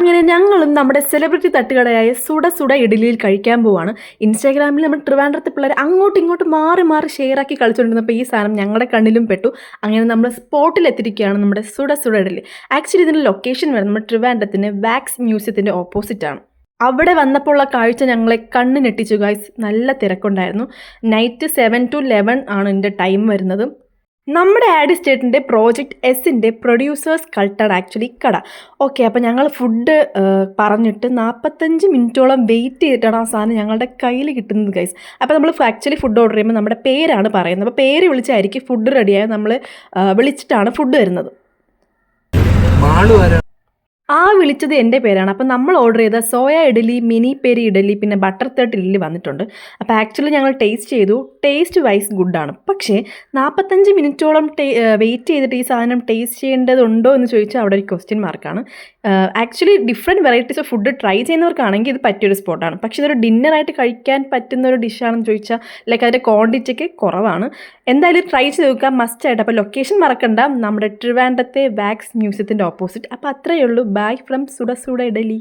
അങ്ങനെ ഞങ്ങളും നമ്മുടെ സെലിബ്രിറ്റി തട്ടുകടയായ സുട സുട ഇഡലിയിൽ കഴിക്കാൻ പോവാണ്. ഇൻസ്റ്റാഗ്രാമിൽ നമ്മൾ ട്രിവാൻഡ്രത്തെ പിള്ളേർ അങ്ങോട്ടും ഇങ്ങോട്ടും മാറി മാറി ഷെയർ ആക്കി കളിച്ചുകൊണ്ടിരുന്നപ്പോൾ ഈ സാധനം ഞങ്ങളുടെ കണ്ണിലും പെട്ടു. അങ്ങനെ നമ്മൾ സ്പോട്ടിൽ എത്തിയിരിക്കുകയാണ് നമ്മുടെ സുട സുട ഇഡലി ആക്ച്വലി ഇതിന്റെ ലൊക്കേഷൻ വരുന്നത് നമ്മുടെ ട്രിവാൻഡ്രത്തിന്റെ വാക്സ് മ്യൂസിയത്തിന്റെ ഓപ്പോസിറ്റാണ് അവിടെ വന്നപ്പോൾ ഉള്ള കാഴ്ച ഞങ്ങളെ കണ്ണ് ഞെട്ടിച്ചു ഗായ്സ് നല്ല തിരക്കുണ്ടായിരുന്നു. നൈറ്റ് സെവൻ ടു ലെവൻ ആണ് എന്റെ ടൈം വരുന്നത്. നമ്മുടെ ആഡ് സ്റ്റേറ്റിന്റെ പ്രോജക്റ്റ് എസിന്റെ പ്രൊഡ്യൂസേഴ്സ് കൾട്ടാണ് ആക്ച്വലി കട. ഓക്കെ അപ്പോൾ ഞങ്ങൾ ഫുഡ് പറഞ്ഞിട്ട് നാൽപ്പത്തഞ്ച് മിനിറ്റോളം വെയിറ്റ് ചെയ്തിട്ടാണ് ആ സാധനം ഞങ്ങളുടെ കയ്യിൽ കിട്ടുന്നത് ഗൈസ്. അപ്പോൾ നമ്മൾ ആക്ച്വലി ഫുഡ് ഓർഡർ ചെയ്യുമ്പോൾ നമ്മുടെ പേരാണ് പറയുന്നത്. അപ്പോൾ പേര് വിളിച്ചായിരിക്കും ഫുഡ് റെഡിയായി നമ്മൾ വിളിച്ചിട്ടാണ് ഫുഡ് വരുന്നത്. ആ വിളിച്ചത് എന്റെ പേരാണ്. അപ്പം നമ്മൾ ഓർഡർ ചെയ്ത soya idli mini peri idli പിന്നെ ബട്ടർ തേർട്ട് ഇഡലി വന്നിട്ടുണ്ട്. അപ്പോൾ ആക്ച്വലി ഞങ്ങൾ ടേസ്റ്റ് ചെയ്തു. ടേസ്റ്റ് വൈസ് ഗുഡാണ് പക്ഷേ നാൽപ്പത്തഞ്ച് മിനിറ്റോളം വെയിറ്റ് ചെയ്തിട്ട് ഈ സാധനം ടേസ്റ്റ് ചെയ്യേണ്ടതുണ്ടോ എന്ന് ചോദിച്ചാൽ അവിടെ ഒരു ക്വസ്റ്റ്യൻ മാർക്കാണ് actually different varieties of food try ചെയ്യുന്നവർക്കാണെങ്കിൽ ഇത് പറ്റിയൊരു സ്പോട്ടാണ് പക്ഷേ ഇതൊരു ഡിന്നറായിട്ട് കഴിക്കാൻ പറ്റുന്ന ഒരു ഡിഷാണെന്ന് ചോദിച്ചാൽ ലൈക്ക് അതിന്റെ ക്വാണ്ടിറ്റിക്ക് കുറവാണ്. എന്തായാലും ട്രൈ ചെയ്ത് നോക്കാം മസ്റ്റായിട്ട് അപ്പോൾ ലൊക്കേഷൻ മറക്കണ്ട. നമ്മുടെ ട്രിവാൻഡത്തെ വാക്സ് മ്യൂസിയത്തിന്റെ ഓപ്പോസിറ്റ് അപ്പോൾ അത്രയേ ഉള്ളൂ. Bye from Suda Suda idli.